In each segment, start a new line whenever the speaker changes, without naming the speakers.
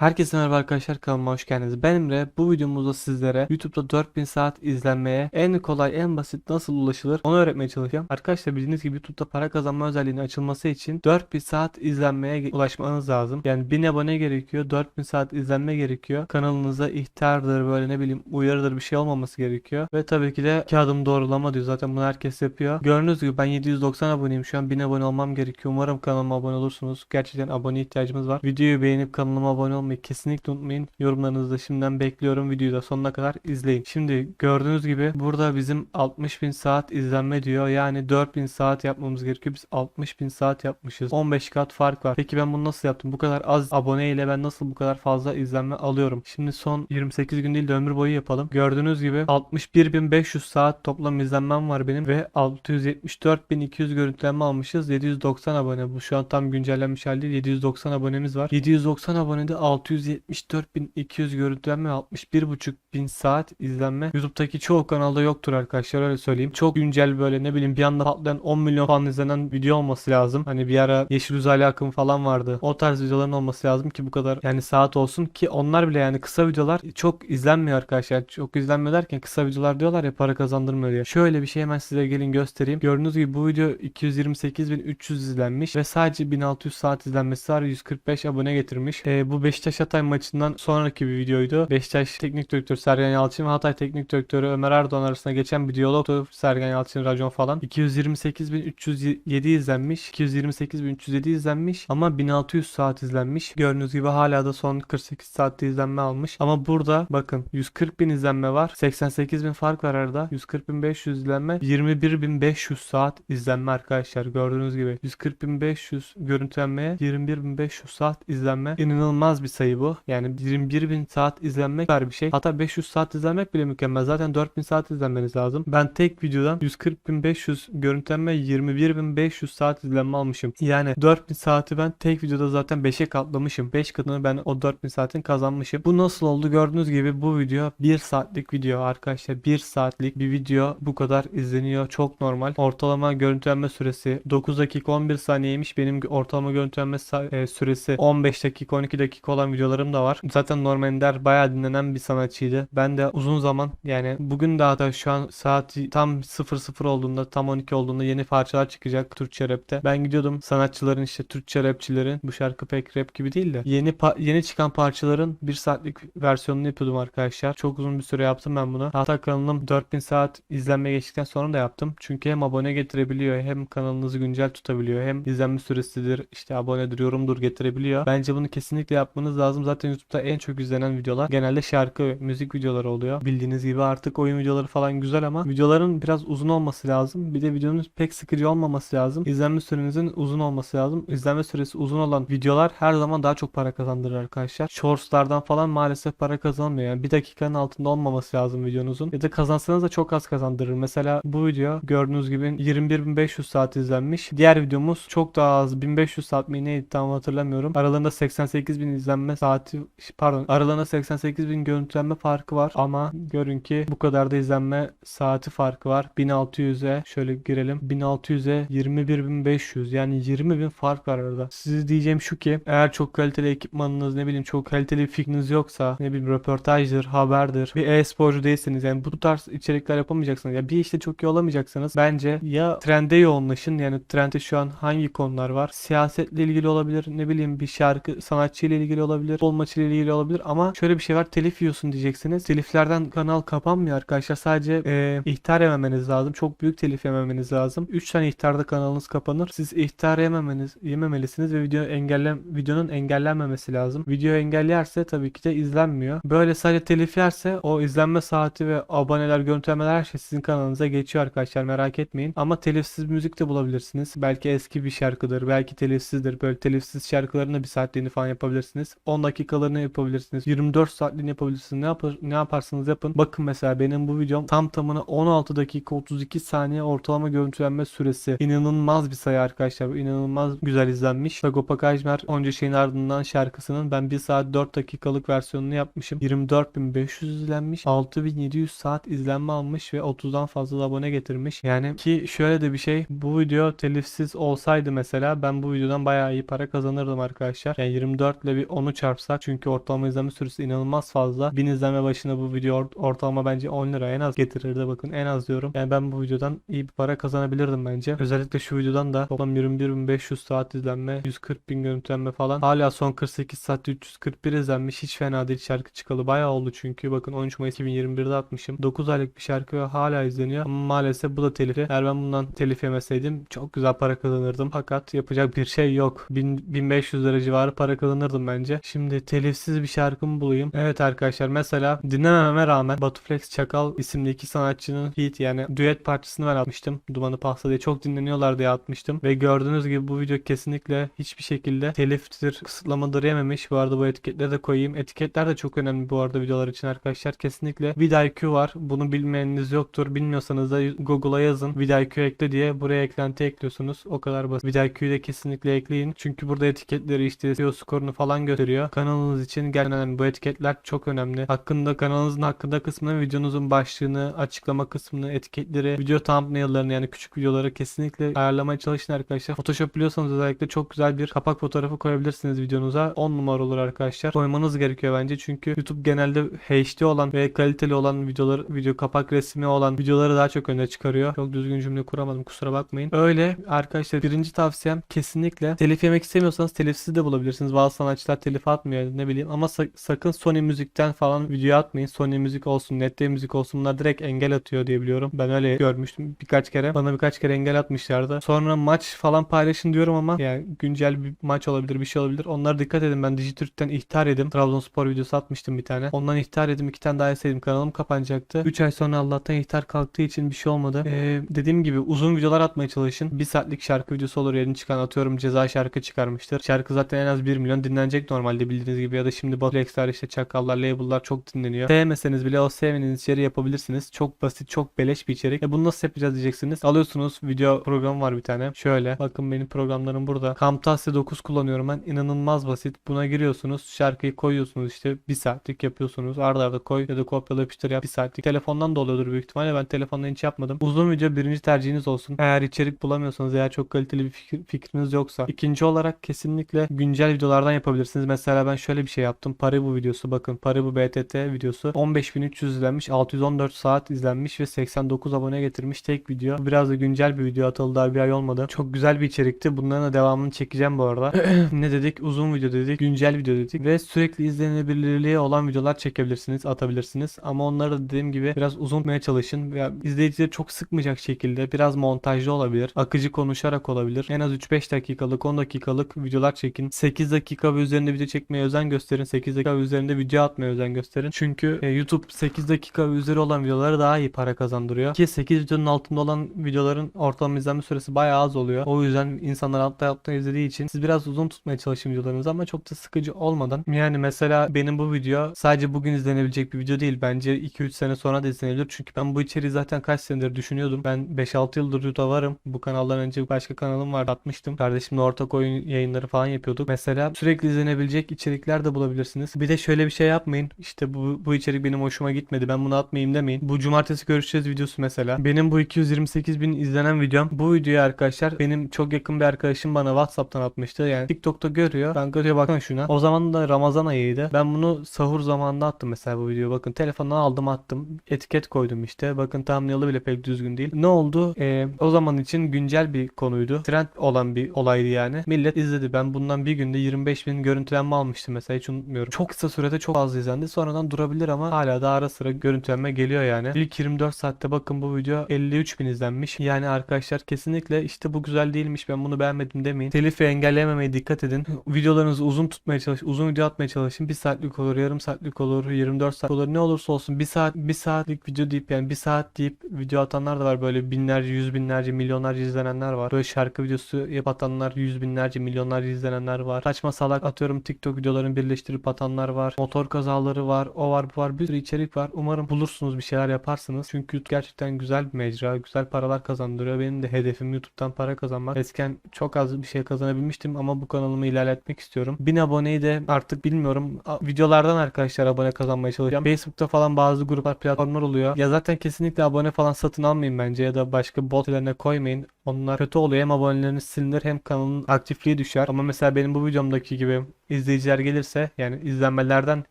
Herkese merhaba arkadaşlar kanalıma hoş geldiniz. Ben Emre. Bu videomuzda sizlere YouTube'da 4000 saat izlenmeye en kolay en basit nasıl ulaşılır onu öğretmeye çalışacağım. Arkadaşlar bildiğiniz gibi YouTube'da para kazanma özelliğinin açılması için 4000 saat izlenmeye ulaşmanız lazım. Yani 1000 abone gerekiyor. 4000 saat izlenme gerekiyor. Kanalınıza ihtardır böyle ne bileyim uyarıdır bir şey olmaması gerekiyor. Ve tabii ki de kağıdım doğrulama diyor. Zaten bunu herkes yapıyor. Gördüğünüz gibi ben 790 aboneyim. Şu an 1000 abone olmam gerekiyor. Umarım kanalıma abone olursunuz. Gerçekten abone ihtiyacımız var. Videoyu beğenip kanalıma abone olmayı kesinlikle unutmayın. Yorumlarınızı da şimdiden bekliyorum. Videoyu da sonuna kadar izleyin. Şimdi gördüğünüz gibi burada bizim 60.000 saat izlenme diyor. Yani 4000 saat yapmamız gerekiyor. Biz 60.000 saat yapmışız. 15 kat fark var. Peki ben bunu nasıl yaptım? Bu kadar az abone ile ben nasıl bu kadar fazla izlenme alıyorum? Şimdi son 28 gün değil de ömür boyu yapalım. Gördüğünüz gibi 61.500 saat toplam izlenmem var benim ve 674.200 görüntülenme almışız. 790 abone. Bu şu an tam güncellenmiş hali değil. 790 abonemiz var. 790 abonede 674.200 görüntülenme ve 61.5 bin saat izlenme. YouTube'daki çoğu kanalda yoktur arkadaşlar öyle söyleyeyim. Çok güncel böyle ne bileyim bir anda patlayan 10 milyon falan izlenen video olması lazım. Hani bir ara Yeşil Uzaylı akımı falan vardı. O tarz videoların olması lazım ki bu kadar yani saat olsun ki onlar bile yani kısa videolar çok izlenmiyor arkadaşlar. Çok izlenmiyor derken kısa videolar diyorlar ya para kazandırmıyor diye. Şöyle bir şey hemen size gelin göstereyim. Gördüğünüz gibi bu video 228.300 izlenmiş ve sadece 1600 saat izlenmesi var. 145 abone getirmiş. Ee, bu Beşiktaş Hatay maçından sonraki bir videoydu. Beşiktaş Teknik Direktörü Sergen Yalçın ve Hatay Teknik Direktörü Ömer Erdoğan arasında geçen bir diyalogtu. Sergen Yalçın racon falan. 228.307 izlenmiş. 228.307 izlenmiş ama 1600 saat izlenmiş. Gördüğünüz gibi hala da son 48 saatte izlenme almış. Ama burada bakın 140.000 izlenme var. 88.000 fark var arada. 140.500 izlenme. 21.500 saat izlenme arkadaşlar. Gördüğünüz gibi 140.500 görüntülenmeye 21.500 saat izlenme. İnanılmaz bir sayı bu. Yani 21.000 saat izlenmek var bir şey. Hatta 500 saat izlenmek bile mükemmel. Zaten 4000 saat izlenmeniz lazım. Ben tek videodan 140.500 görüntülenme 21.500 saat izlenme almışım. Yani 4000 saati ben tek videoda zaten 5'e katlamışım. 5 katını ben o 4000 saatin kazanmışım. Bu nasıl oldu? Gördüğünüz gibi bu video 1 saatlik video arkadaşlar. 1 saatlik bir video bu kadar izleniyor. Çok normal. Ortalama görüntülenme süresi 9 dakika 11 saniyeymiş. Benim ortalama görüntülenme e, süresi 15 dakika 12 dakika olan videolarım da var. Zaten Norman Ender bayağı dinlenen bir sanatçıydı. Ben de uzun zaman yani bugün daha da şu an saat tam 00 olduğunda tam 12 olduğunda yeni parçalar çıkacak Türkçe rapte. Ben gidiyordum sanatçıların işte Türkçe rapçilerin bu şarkı pek rap gibi değil de yeni yeni çıkan parçaların bir saatlik versiyonunu yapıyordum arkadaşlar. Çok uzun bir süre yaptım ben bunu. Hatta kanalım 4000 saat izlenme geçtikten sonra da yaptım. Çünkü hem abone getirebiliyor hem kanalınızı güncel tutabiliyor hem izlenme süresidir işte abonedir yorumdur getirebiliyor. Bence bunu kesinlikle yapmanız lazım. Zaten YouTube'da en çok izlenen videolar genelde şarkı müzik videoları oluyor. Bildiğiniz gibi artık oyun videoları falan güzel ama videoların biraz uzun olması lazım. Bir de videonun pek sıkıcı olmaması lazım. İzlenme sürenizin uzun olması lazım. İzlenme süresi uzun olan videolar her zaman daha çok para kazandırır arkadaşlar. Shortslardan falan maalesef para kazanmıyor. Yani bir dakikanın altında olmaması lazım videonuzun. Ya da kazansanız da çok az kazandırır. Mesela bu video gördüğünüz gibi 21.500 saat izlenmiş. Diğer videomuz çok daha az. 1500 saat mi neydi tam hatırlamıyorum. Aralarında 88.000 izlenme saati pardon aralarında 88.000 görüntülenme farkı var ama görün ki bu kadar da izlenme saati farkı var. 1600'e şöyle girelim. 1600'e 21.500 yani 20.000 fark var arada. Size diyeceğim şu ki eğer çok kaliteli ekipmanınız ne bileyim çok kaliteli bir fikriniz yoksa ne bileyim röportajdır, haberdir bir e-sporcu değilseniz yani bu tarz içerikler yapamayacaksınız. Ya bir işte çok iyi olamayacaksanız bence ya trende yoğunlaşın yani trende şu an hangi konular var? Siyasetle ilgili olabilir ne bileyim bir şarkı sanatçı ile ilgili olabilir, futbol maçı ile ilgili olabilir ama şöyle bir şey var telif yiyorsun diyeceksiniz. Teliflerden kanal kapanmıyor arkadaşlar. Sadece e, ihtar yememeniz lazım. Çok büyük telif yememeniz lazım. 3 tane ihtarda kanalınız kapanır. Siz ihtar yememeniz yememelisiniz ve video engelle videonun engellenmemesi lazım. Video engelleyerse tabii ki de izlenmiyor. Böyle sadece telif yerse o izlenme saati ve aboneler, görüntülemeler her şey sizin kanalınıza geçiyor arkadaşlar. Merak etmeyin. Ama telifsiz müzik de bulabilirsiniz. Belki eski bir şarkıdır. Belki telifsizdir. Böyle telifsiz şarkıların da bir saatliğini falan yapabilirsiniz. 10 dakikalarını yapabilirsiniz. 24 saatliğini yapabilirsiniz. Ne, yapar, ne yaparsanız yapın. Bakın mesela benim bu videom tam tamına 16 dakika 32 saniye ortalama görüntülenme süresi. İnanılmaz bir sayı arkadaşlar. İnanılmaz güzel izlenmiş. Sagopa Kajmer onca şeyin ardından şarkısının ben 1 saat 4 dakikalık versiyonunu yapmışım. 24.500 izlenmiş. 6.700 saat izlenme almış ve 30'dan fazla da abone getirmiş. Yani ki şöyle de bir şey. Bu video telifsiz olsaydı mesela ben bu videodan bayağı iyi para kazanırdım arkadaşlar. Yani 24 ile bir 10'u onu çarpsak çünkü ortalama izlenme süresi inanılmaz fazla. 1000 izlenme başına bu video or- ortalama bence 10 lira en az getirirdi bakın en az diyorum. Yani ben bu videodan iyi bir para kazanabilirdim bence. Özellikle şu videodan da toplam 21.500 saat izlenme, 140 bin görüntülenme falan. Hala son 48 saatte 341 izlenmiş. Hiç fena değil şarkı çıkalı. Bayağı oldu çünkü. Bakın 13 Mayıs 2021'de atmışım. 9 aylık bir şarkı ve hala izleniyor. Ama maalesef bu da telifi. Eğer ben bundan telif yemeseydim çok güzel para kazanırdım. Fakat yapacak bir şey yok. 1000, 1500 lira civarı para kazanırdım bence. Şimdi telifsiz bir şarkımı bulayım. Evet arkadaşlar mesela dinlemememe rağmen Batuflex Çakal isimli iki sanatçının feat yani düet parçasını ben atmıştım. Dumanı Pasta diye çok dinleniyorlar diye atmıştım. Ve gördüğünüz gibi bu video kesinlikle hiçbir şekilde teliftir, kısıtlamadır yememiş. Bu arada bu etiketleri de koyayım. Etiketler de çok önemli bu arada videolar için arkadaşlar. Kesinlikle vidIQ var. Bunu bilmeyeniniz yoktur. Bilmiyorsanız da Google'a yazın. vidIQ ekle diye buraya eklenti ekliyorsunuz. O kadar basit. vidIQ'yu da kesinlikle ekleyin. Çünkü burada etiketleri işte SEO skorunu falan gösteriyor. Kanalınız için gerçekten. Bu etiketler çok önemli. Hakkında kanalınızın hakkında kısmını, videonuzun başlığını, açıklama kısmını, etiketleri, video thumbnail'larını yani küçük videoları kesinlikle ayarlamaya çalışın arkadaşlar. Photoshop biliyorsanız özellikle çok güzel bir kapak fotoğrafı koyabilirsiniz videonuza. 10 numara olur arkadaşlar. Koymanız gerekiyor bence çünkü YouTube genelde HD olan ve kaliteli olan videoları, video kapak resmi olan videoları daha çok öne çıkarıyor. Çok düzgün cümle kuramadım kusura bakmayın. Öyle arkadaşlar birinci tavsiyem kesinlikle telif yemek istemiyorsanız telifsiz de bulabilirsiniz. Bazı sanatçılar telif atmıyor ne bileyim ama sa- sakın Sony müzikten falan video atmayın. Sony müzik olsun, Nette müzik olsun bunlar direkt engel atıyor diye biliyorum. Ben öyle görmüştüm birkaç kere. Bana birkaç kere engel atmışlardı. Sonra maç falan paylaşın diyorum ama yani güncel bir maç olabilir bir şey olabilir. Onlara dikkat edin. Ben Dijitürk'ten ihtar edim. Trabzonspor videosu atmıştım bir tane. Ondan ihtar edim. iki tane daha etseydim kanalım kapanacaktı. 3 ay sonra Allah'tan ihtar kalktığı için bir şey olmadı. Ee, dediğim gibi uzun videolar atmaya çalışın. Bir saatlik şarkı videosu olur yeni çıkan atıyorum ceza şarkı çıkarmıştır. Şarkı zaten en az 1 milyon dinlenecek normalde bildiğiniz gibi ya da şimdi Batuflex'ler işte çakallar label'lar çok dinleniyor. Sevmeseniz bile o sevmediğiniz içeriği yapabilirsiniz. Çok basit çok beleş bir içerik. E bunu nasıl yapacağız diyeceksiniz. Alıyorsunuz video programı var bir tane. Şöyle bakın benim programlarım burada. Camtasia 9 kullanıyorum ben. İnanılmaz basit. Buna giriyorsunuz. Şarkıyı koyuyorsunuz işte bir saatlik yapıyorsunuz. Arda arda koy ya da kopyala yapıştır yap bir saatlik. Telefondan da oluyordur büyük ihtimalle. Ben telefondan hiç yapmadım. Uzun video birinci tercihiniz olsun. Eğer içerik bulamıyorsanız eğer çok kaliteli bir fikir, fikriniz yoksa. İkinci olarak kesinlikle güncel videolardan yapabilirsiniz. Mesela ben şöyle bir şey yaptım. Paribu videosu bakın. Paribu BTT videosu 15.300 izlenmiş. 614 saat izlenmiş ve 89 abone getirmiş tek video. Biraz da güncel bir video atıldı daha bir ay olmadı. Çok güzel bir içerikti. Bunların da devamını çekeceğim bu arada. ne dedik? Uzun video dedik. Güncel video dedik. Ve sürekli izlenebilirliği olan videolar çekebilirsiniz. Atabilirsiniz. Ama onları da dediğim gibi biraz uzun tutmaya çalışın. Ya izleyicileri çok sıkmayacak şekilde biraz montajlı olabilir. Akıcı konuşarak olabilir. En az 3-5 dakikalık 10 dakikalık videolar çekin. 8 dakika ve üzerinde video çekmeye özen gösterin. 8 dakika üzerinde video atmaya özen gösterin. Çünkü e, YouTube 8 dakika ve üzeri olan videoları daha iyi para kazandırıyor. Ki 8 videonun altında olan videoların ortalama izlenme süresi bayağı az oluyor. O yüzden insanlar altta altta izlediği için siz biraz uzun tutmaya çalışın videolarınızı ama çok da sıkıcı olmadan. Yani mesela benim bu video sadece bugün izlenebilecek bir video değil. Bence 2-3 sene sonra da izlenebilir. Çünkü ben bu içeriği zaten kaç senedir düşünüyordum. Ben 5-6 yıldır YouTube'da varım. Bu kanaldan önce başka kanalım vardı atmıştım. Kardeşimle ortak oyun yayınları falan yapıyorduk. Mesela sürekli izlenebilecek içerikler de bulabilirsiniz. Bir de şöyle bir şey yapmayın. İşte bu, bu içerik benim hoşuma gitmedi. Ben bunu atmayayım demeyin. Bu cumartesi görüşeceğiz videosu mesela. Benim bu 228 bin izlenen videom. Bu videoyu arkadaşlar benim çok yakın bir arkadaşım bana Whatsapp'tan atmıştı. Yani TikTok'ta görüyor. Kanka diyor baksana şuna. O zaman da Ramazan ayıydı. Ben bunu sahur zamanında attım mesela bu videoyu. Bakın telefondan aldım attım. Etiket koydum işte. Bakın thumbnail'ı bile pek düzgün değil. Ne oldu? Ee, o zaman için güncel bir konuydu. Trend olan bir olaydı yani. Millet izledi. Ben bundan bir günde 25 bin görüntülenme almıştım mesela. Hiç unutmuyorum. Çok kısa sürede çok fazla izlendi. Sonradan durabilir ama hala da ara sıra görüntülenme geliyor yani. İlk 24 saatte bakın bu video 53 bin izlenmiş. Yani arkadaşlar kesinlikle işte bu güzel değilmiş ben bunu beğenmedim demeyin. Telifi engellememeye dikkat edin. Videolarınızı uzun tutmaya çalış, uzun video atmaya çalışın. Bir saatlik olur, yarım saatlik olur, 24 saat olur. Ne olursa olsun bir saat, bir saatlik video deyip yani bir saat deyip video atanlar da var. Böyle binlerce, yüz binlerce, milyonlarca izlenenler var. Böyle şarkı videosu yap yüz binlerce, milyonlarca izlenenler var. Saçma salak atıyorum TikTok videolarını birleştirip atanlar var. Motor kazaları var, o var, bu var. Bir sürü içerik var. Umarım bulursunuz bir şeyler yaparsınız. Çünkü YouTube gerçekten güzel bir mecra. Güzel paralar kazandırıyor. Benim de hedefim YouTube'dan para kazanmak. Eskiden çok az bir şey kazanabilmiştim ama bu kanalımı ilerletmek istiyorum. 1000 aboneyi de artık bilmiyorum. Videolardan arkadaşlar abone kazanmaya çalışacağım. Facebook'ta falan bazı gruplar, platformlar oluyor. Ya zaten kesinlikle abone falan satın almayın bence ya da başka bot sitelerine koymayın. Onlar kötü oluyor. Hem aboneleriniz silinir hem kanalın aktifliği düşer. Ama mesela benim bu videomdaki gibi izleyiciler gelirse yani izlenmelerden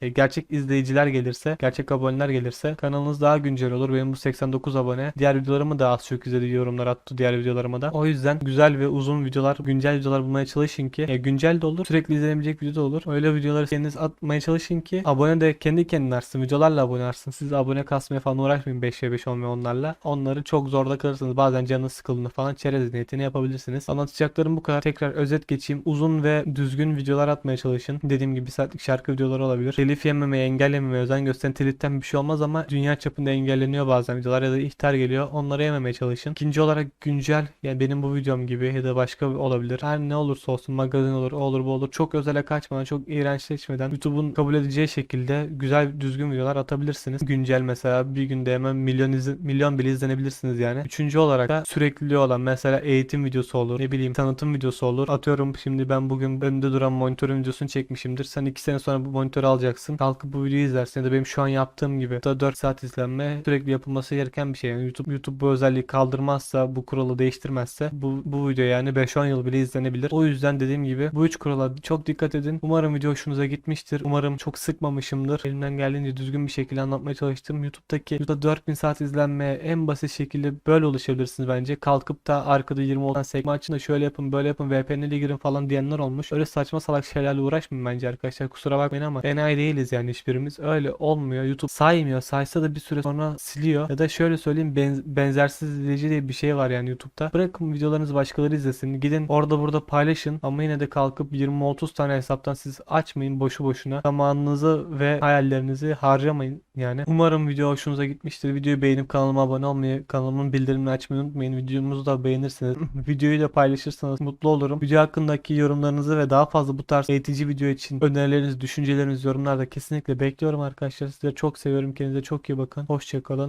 e, gerçek izleyiciler gelirse, gerçek aboneler gelirse kanalınız daha güncel olur. Benim bu 89 abone diğer videolarımı da az çok izledi yorumlar attı diğer videolarıma da. O yüzden güzel ve uzun videolar, güncel videolar bulmaya çalışın ki e, güncel de olur, sürekli izlenebilecek video da olur. Öyle videoları kendiniz atmaya çalışın ki abone de kendi kendine artsın. Videolarla abone artsın. Siz abone kasmaya falan uğraşmayın 5'e 5 olmaya onlarla. Onları çok zorda kalırsınız. Bazen canınız sıkıldığında falan çerez niyetini yapabilirsiniz. Anlatacaklarım bu kadar. Tekrar özet geçeyim. Uzun ve düzgün videolar atmaya çalışın. Dediğim gibi saatlik şarkı videoları olabilir. Telif yememeye, engellememeye özen gösterin. Teliften bir şey olmaz ama dünya çapında engelleniyor bazen videolar ya da ihtar geliyor. Onları yememeye çalışın. İkinci olarak güncel yani benim bu videom gibi ya da başka olabilir. Her ne olursa olsun magazin olur, o olur bu olur. Çok özele kaçmadan, çok iğrençleşmeden YouTube'un kabul edeceği şekilde güzel düzgün videolar atabilirsiniz. Güncel mesela bir günde hemen milyon izle- milyon bile izlenebilirsiniz yani. Üçüncü olarak da sürekliliği olan mesela eğitim videosu olur. Ne bileyim tanıtım videosu olur. Atıyorum şimdi ben bugün önünde duran monitörün videosunu çekmişimdir. Sen iki sene sonra bu monitörü alacaksın. Kalkıp bu videoyu izlersin ya da benim şu an yaptığım gibi. Da 4 saat izlenme sürekli yapılması gereken bir şey. Yani YouTube YouTube bu özelliği kaldırmazsa, bu kuralı değiştirmezse bu, bu video yani 5-10 yıl bile izlenebilir. O yüzden dediğim gibi bu üç kurala çok dikkat edin. Umarım video hoşunuza gitmiştir. Umarım çok sıkmamışımdır. Elimden geldiğince düzgün bir şekilde anlatmaya çalıştım. YouTube'daki YouTube'da 4000 saat izlenmeye en basit şekilde böyle ulaşabilirsiniz bence. Kalkıp da arkada 20 olan sekme açın da şöyle yapın böyle yapın VPN'le girin falan diyenler olmuş. Öyle saçma salak şeylerle uğraşmayın bence arkadaşlar. Kusura bakmayın ama enayi değiliz yani hiçbirimiz. Öyle olmuyor. YouTube saymıyor. Saysa da bir süre sonra siliyor. Ya da şöyle söyleyeyim benz- benzersiz izleyici diye bir şey var yani YouTube'da. Bırakın videolarınızı başkaları izlesin. Gidin orada burada paylaşın ama yine de kalkıp 20-30 tane hesaptan siz açmayın boşu boşuna. Zamanınızı ve hayallerinizi harcamayın yani. Umarım video hoşunuza gitmiştir. Videoyu beğenip kanalıma abone olmayı, kanalımın bildirimini açmayı unutmayın. Videomuzu da beğenirsiniz. Videoyu da paylaşırsanız mutlu olurum. Video hakkındaki yorumlarınızı ve daha fazla bu tarz eğitici video için önerilerinizi, düşüncelerinizi yorumlarda kesinlikle bekliyorum arkadaşlar. Sizleri çok seviyorum. Kendinize çok iyi bakın. Hoşçakalın.